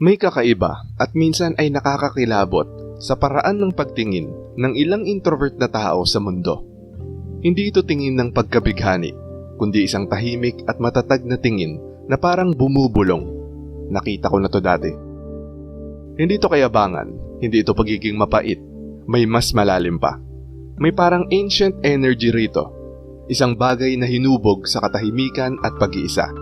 May kakaiba at minsan ay nakakakilabot sa paraan ng pagtingin ng ilang introvert na tao sa mundo. Hindi ito tingin ng pagkabighani, kundi isang tahimik at matatag na tingin na parang bumubulong. Nakita ko na to dati. Hindi ito kayabangan, hindi ito pagiging mapait, may mas malalim pa. May parang ancient energy rito, isang bagay na hinubog sa katahimikan at pag-iisa.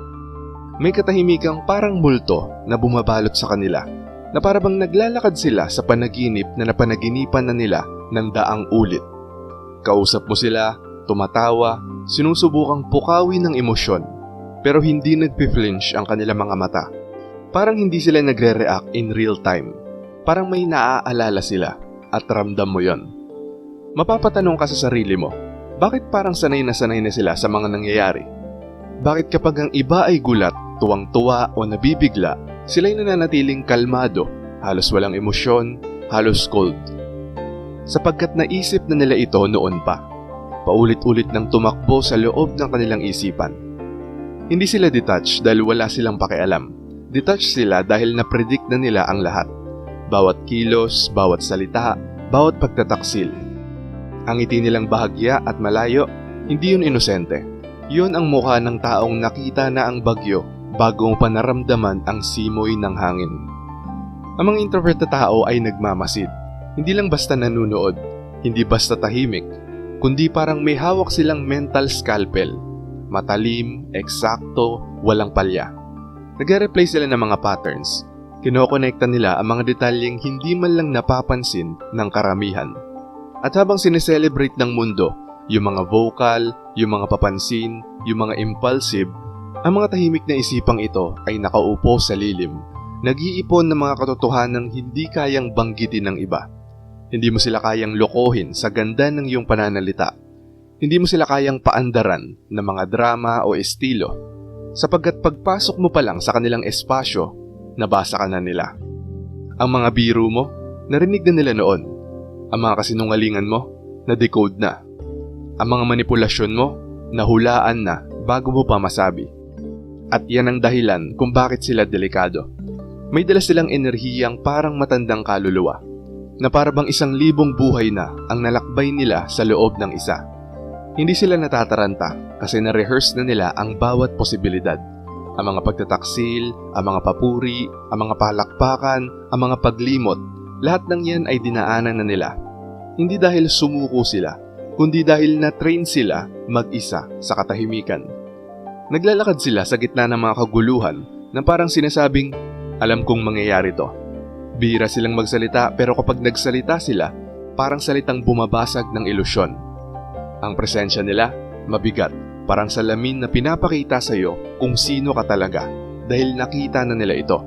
May katahimikang parang multo na bumabalot sa kanila, na parabang naglalakad sila sa panaginip na napanaginipan na nila ng daang ulit. Kausap mo sila, tumatawa, sinusubukang pukawi ng emosyon, pero hindi nagpi-flinch ang kanilang mga mata. Parang hindi sila nagre-react in real time. Parang may naaalala sila at ramdam mo yon. Mapapatanong ka sa sarili mo, bakit parang sanay na sanay na sila sa mga nangyayari? Bakit kapag ang iba ay gulat, tuwang-tuwa o nabibigla, sila'y nananatiling kalmado, halos walang emosyon, halos cold? Sapagkat naisip na nila ito noon pa. Paulit-ulit nang tumakbo sa loob ng kanilang isipan. Hindi sila detached dahil wala silang pakialam. Detached sila dahil na-predict na nila ang lahat. Bawat kilos, bawat salita, bawat pagtataksil. Ang ngiti nilang bahagya at malayo, hindi yun inosente. Yun ang mukha ng taong nakita na ang bagyo bago mo pa naramdaman ang simoy ng hangin. Ang mga introvert na tao ay nagmamasid. Hindi lang basta nanunood, hindi basta tahimik, kundi parang may hawak silang mental scalpel. Matalim, eksakto, walang palya. Nagre-replay sila ng mga patterns. Kinokonekta nila ang mga detalyeng hindi man lang napapansin ng karamihan. At habang sineselebrate ng mundo, yung mga vocal, yung mga papansin, yung mga impulsive, ang mga tahimik na isipang ito ay nakaupo sa lilim, nag-iipon ng mga katotohanang hindi kayang banggitin ng iba. Hindi mo sila kayang lokohin sa ganda ng iyong pananalita. Hindi mo sila kayang paandaran ng mga drama o estilo, sapagkat pagpasok mo pa lang sa kanilang espasyo, nabasa ka na nila. Ang mga biro mo, narinig na nila noon. Ang mga kasinungalingan mo, na-decode na. Ang mga manipulasyon mo, nahulaan na bago mo pa masabi. At yan ang dahilan kung bakit sila delikado. May dala silang enerhiyang parang matandang kaluluwa, na parabang isang libong buhay na ang nalakbay nila sa loob ng isa. Hindi sila natataranta kasi na-rehearse na nila ang bawat posibilidad. Ang mga pagtataksil, ang mga papuri, ang mga palakpakan, ang mga paglimot, lahat ng yan ay dinaanan na nila. Hindi dahil sumuko sila, kundi dahil na-train sila mag-isa sa katahimikan. Naglalakad sila sa gitna ng mga kaguluhan na parang sinasabing, alam kong mangyayari to. Bihira silang magsalita pero kapag nagsalita sila, parang salitang bumabasag ng ilusyon. Ang presensya nila, mabigat, parang salamin na pinapakita sa iyo kung sino ka talaga dahil nakita na nila ito.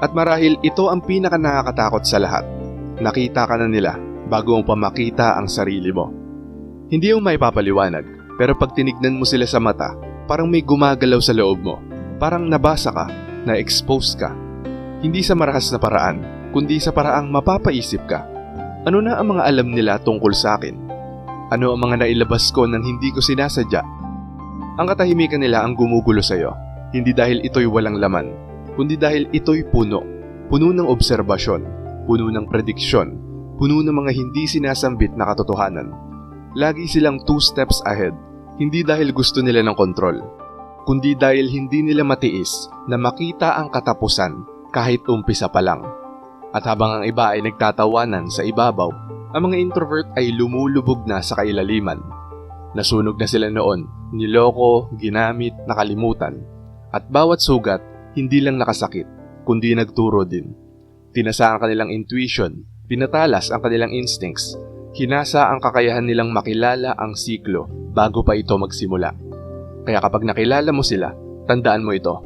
At marahil ito ang pinaka nakakatakot sa lahat. Nakita ka na nila bago mo pa makita ang sarili mo. Hindi mo maipapaliwanag, pero pag tinignan mo sila sa mata, parang may gumagalaw sa loob mo. Parang nabasa ka, na-expose ka. Hindi sa marahas na paraan, kundi sa paraang mapapaisip ka. Ano na ang mga alam nila tungkol sa akin? Ano ang mga nailabas ko nang hindi ko sinasadya? Ang katahimikan nila ang gumugulo sa'yo, hindi dahil ito'y walang laman, kundi dahil ito'y puno. Puno ng obserbasyon, puno ng prediksyon, puno ng mga hindi sinasambit na katotohanan. Lagi silang two steps ahead, hindi dahil gusto nila ng kontrol, kundi dahil hindi nila matiis na makita ang katapusan kahit umpisa pa lang. At habang ang iba ay nagtatawanan sa ibabaw, ang mga introvert ay lumulubog na sa kailaliman. Nasunog na sila noon, niloko, ginamit, nakalimutan. At bawat sugat, hindi lang nakasakit, kundi nagturo din. Tinasa ang kanilang intuition, pinatalas ang kanilang instincts, hinasa ang kakayahan nilang makilala ang siklo bago pa ito magsimula. Kaya kapag nakilala mo sila, tandaan mo ito.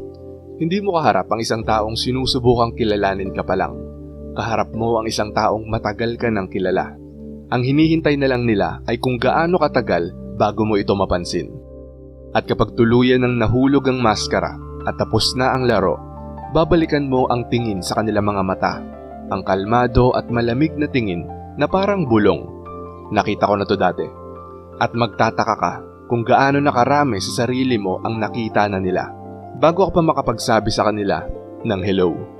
Hindi mo kaharap ang isang taong sinusubukang kilalanin ka pa lang. Kaharap mo ang isang taong matagal ka ng kilala. Ang hinihintay na lang nila ay kung gaano katagal bago mo ito mapansin. At kapag tuluyan ng nahulog ang maskara at tapos na ang laro, babalikan mo ang tingin sa kanilang mga mata. Ang kalmado at malamig na tingin na parang bulong. Nakita ko na to dati. At magtataka ka kung gaano nakarami sa sarili mo ang nakita na nila bago ako pa makapagsabi sa kanila ng hello. Hello.